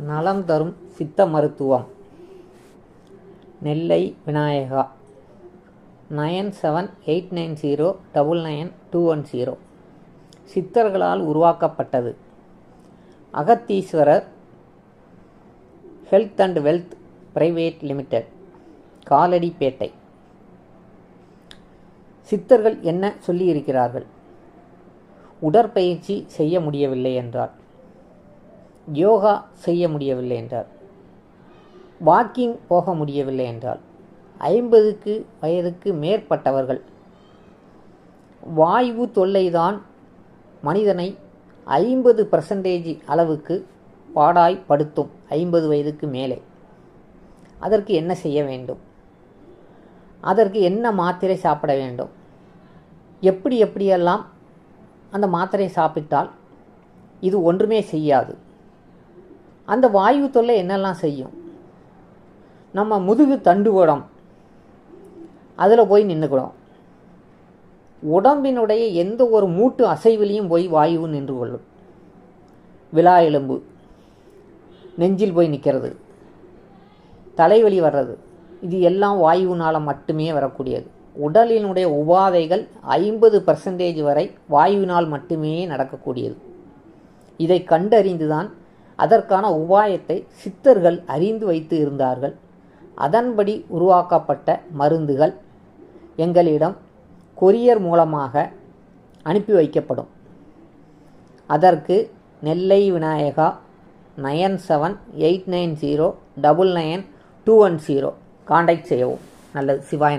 நலம் தரும் சித்த மருத்துவம் Nellai Vinayaka. Nine seven eight nine zero double nine two one zero. சித்தர்களால் உருவாக்கப்பட்டது. Agatheeswarar health and wealth private limited Kaladipettai. சித்தர்கள் என்ன சொல்லியிருக்கிறார்கள்? உடற்பயிற்சி செய்ய முடியவில்லை என்றார். யோகா செய்ய முடியவில்லை என்றார். வாக்கிங் போக முடியவில்லை என்றால் ஐம்பதுக்கு வயதுக்கு மேற்பட்டவர்கள் வாயு தொல்லைதான் மனிதனை ஐம்பது பர்சன்டேஜ் அளவுக்கு பாடாய்ப்படுத்தும் ஐம்பது வயதுக்கு மேலே. அதற்கு என்ன செய்ய வேண்டும்? அதற்கு என்ன மாத்திரை சாப்பிட வேண்டும்? எப்படி எப்படியெல்லாம் அந்த மாத்திரை சாப்பிட்டால் இது ஒன்றுமே செய்யாது? அந்த வாயு தொல்லை என்னெல்லாம் செய்யும்? நம்ம முதுகு தண்டுவடம். அதில் போய் நின்றுக்கிடும் உடம்பினுடைய எந்த ஒரு மூட்டு அசைவிலையும் போய் வாயு நின்று கொள்ளும். விழா எலும்பு. நெஞ்சில் போய் நிற்கிறது தலைவலி வர்றது. இது எல்லாம் வாயுவினால் மட்டுமே வரக்கூடியது. உடலினுடைய உபாதைகள் ஐம்பது பர்சன்டேஜ் வரை வாயுவினால் மட்டுமே நடக்கக்கூடியது. இதை கண்டறிந்துதான் அதற்கான உபாயத்தை சித்தர்கள் அறிந்து வைத்து இருந்தார்கள். அதன்படி உருவாக்கப்பட்ட மருந்துகள் எங்களிடம் கொரியர் மூலமாக அனுப்பி வைக்கப்படும். அதற்கு Nellai Vinayaka nine seven eight nine zero double nine two one zero contact செய்யவும். நல்லது. சிவாய